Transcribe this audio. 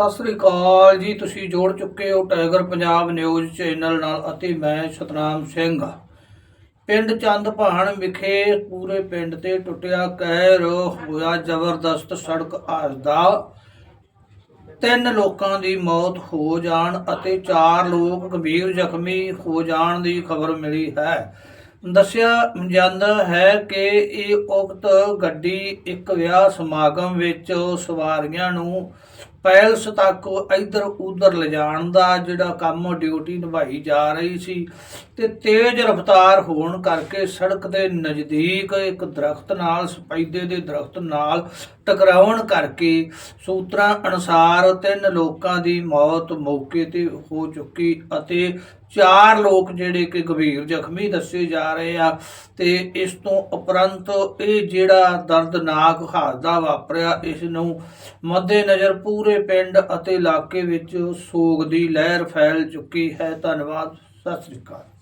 ਸਤਿ ਸ੍ਰੀ ਅਕਾਲ ਜੀ, ਤੁਸੀਂ ਜੋੜ ਚੁੱਕੇ ਹੋ ਟਾਈਗਰ ਪੰਜਾਬ ਨਿਊਜ਼ ਚੈਨਲ ਨਾਲ ਅਤੇ ਮੈਂ ਸਤਨਾਮ ਸਿੰਘ। ਪਿੰਡ ਚੰਦਪਾਣ ਵਿਖੇ ਪੂਰੇ ਪਿੰਡ ਤੇ ਟੁੱਟਿਆ ਕਹਿਰ ਹੋਇਆ ਜ਼ਬਰਦਸਤ ਸੜਕ ਹਾਦਸਾ। ਤਿੰਨ ਲੋਕਾਂ ਦੀ ਮੌਤ ਹੋ ਜਾਣ ਅਤੇ ਚਾਰ ਲੋਕ ਗੰਭੀਰ ਜ਼ਖਮੀ ਹੋ ਜਾਣ ਦੀ ਖਬਰ ਮਿਲੀ ਹੈ। ਦੱਸਿਆ ਜਾਂਦਾ ਹੈ ਕਿ ਇਹ ਉਕਤ ਗੱਡੀ ਇੱਕ ਵਿਆਹ ਸਮਾਗਮ ਵਿੱਚ ਸਵਾਰੀਆਂ ਨੂੰ ਪੈਲਸ ਤੱਕ ਇੱਧਰ ਉੱਧਰ ਲਿਜਾਣ ਦਾ ਜਿਹੜਾ ਕੰਮ ਡਿਊਟੀ ਨਿਭਾਈ ਜਾ ਰਹੀ ਸੀ ਤੇ ਤੇਜ਼ ਰਫ਼ਤਾਰ ਹੋਣ ਕਰਕੇ ਸੜਕ ਦੇ ਨਜ਼ਦੀਕ ਇੱਕ ਦਰਖਤ ਨਾਲ ਸਪੈਦੇ ਦੇ ਦਰਖਤ ਨਾਲ ਟਕਰਾਉਣ ਕਰਕੇ ਸੂਤਰਾਂ ਅਨੁਸਾਰ ਤਿੰਨ ਲੋਕਾਂ ਦੀ ਮੌਤ ਮੌਕੇ ਤੇ ਹੋ ਚੁੱਕੀ ਅਤੇ ਚਾਰ ਲੋਕ ਜਿਹੜੇ ਕਿ ਗੰਭੀਰ ਜ਼ਖਮੀ ਦੱਸੇ ਜਾ ਰਹੇ ਆ ਤੇ ਇਸ ਤੋਂ ਉਪਰੰਤ ਇਹ ਜਿਹੜਾ ਦਰਦਨਾਕ ਹਾਦਸਾ ਵਾਪਰਿਆ, ਇਸ ਨੂੰ ਮੱਦੇਨਜ਼ਰ ਪੂਰੇ ਪਿੰਡ ਅਤੇ ਇਲਾਕੇ ਵਿੱਚ ਸੋਗ ਦੀ ਲਹਿਰ ਫੈਲ ਚੁੱਕੀ ਹੈ। ਧੰਨਵਾਦ। ਸਤਿ ਸ੍ਰੀ ਅਕਾਲ।